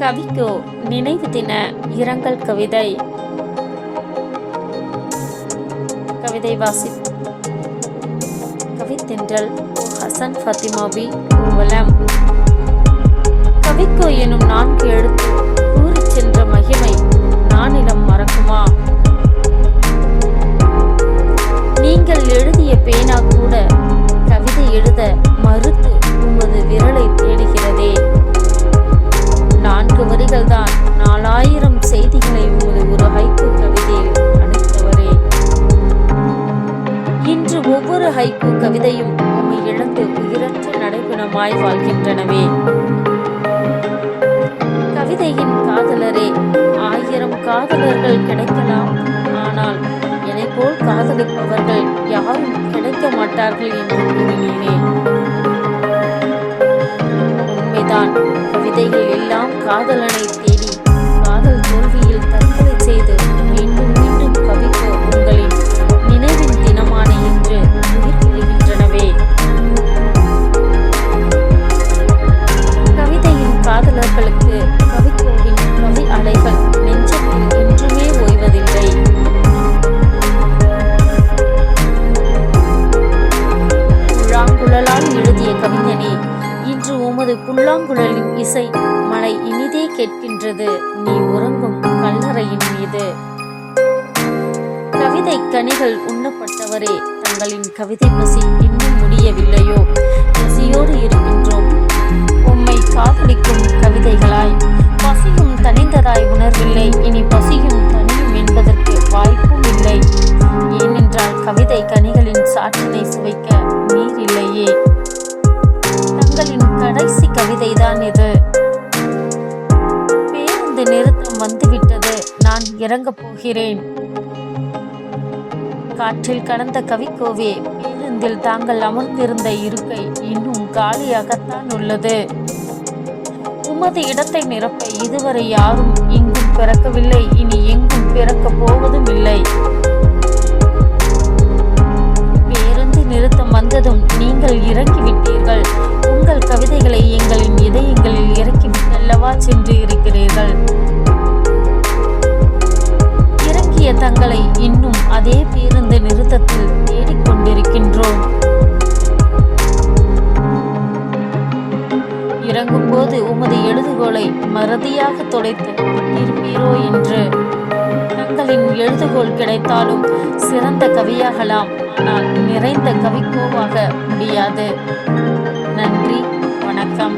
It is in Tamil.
கவிக்கோ நினைவு தின இரங்கல் கவிதை. கவிதை வாசி கவித்தென்றல் ஹசன் ஃபத்திமாபி ஊவலம் கவிக்கோ எனும் நான்கு எழுத்து கூறி சென்ற மகிமை நானிடம் மறக்குமா? நீங்கள் எழுதிய பேனா கூட கவிதை எழுத மறுத்து உமது விரலை ஒவ்வொரு கவிதையும் உண்மை இழந்து உயிரற்ற நடைபெணமாய் வாழ்கின்றனவே. கவிதையின் காதலரே ஆயிரம் காதலர்கள் கிடைக்கலாம். ஆனால் என்னை போல் காதலிப்பவர்கள் யாரும் கிடைக்க மாட்டார்கள் என்று கூறினீரே உண்மைதான் கவிதைகள் எல்லாம் காதலனை கவிஞனே இன்று உமது புல்லாங்குழலின் இசை மலை இனிதே கேட்கின்றது. நீ உறங்கும் கல்லறையின் மீது. கவிதை கனிகள் உண்ணப்பட்டவரே தங்களின் கவிதை பசி இன்னும் முடியவில்லையோ? பசியோடு இருக்கின்றோம். உம்மை காதலிக்கும் கவிதைகளாய் பசியும் தனிந்ததாய் உணர்வில்லை. இனி பசியும் தனியும் என்பதற்கு வாய்ப்பும் இல்லை. ஏனென்றால் கவிதை கனிகளின் சாற்றினை சுவைக்க நீர் இல்லையே. இறங்கப் போகிறேன். காற்றில் கடந்த கவிக்கோவே பேருந்தில் தாங்கள் அமர்ந்திருந்த இருக்கை இன்னும் காலியாகத்தான் உள்ளது. உமது இடத்தை நிரப்ப இதுவரை யாரும் இங்கும் பிறக்கவில்லை. இனி எங்கும் பிறக்கப் போவதும் இல்லை. பேருந்து நிறுத்தம் வந்ததும் நீங்கள் இறங்கிவிட்டீர்கள். உங்கள் கவிதைகளை எங்களின் இதயங்களில் இறக்கிவிட்டல்லவா சென்று இருக்கிறீர்கள்? இறங்கும்போது உமது எழுதுகோலை மறதியாக தொலைத்து இருப்பீரோ என்று. தங்களின் எழுதுகோல் கிடைத்தாலும் சிறந்த கவியாகலாம். ஆனால் நிறைந்த கவிக்கோவாக முடியாது. நன்றி வணக்கம்.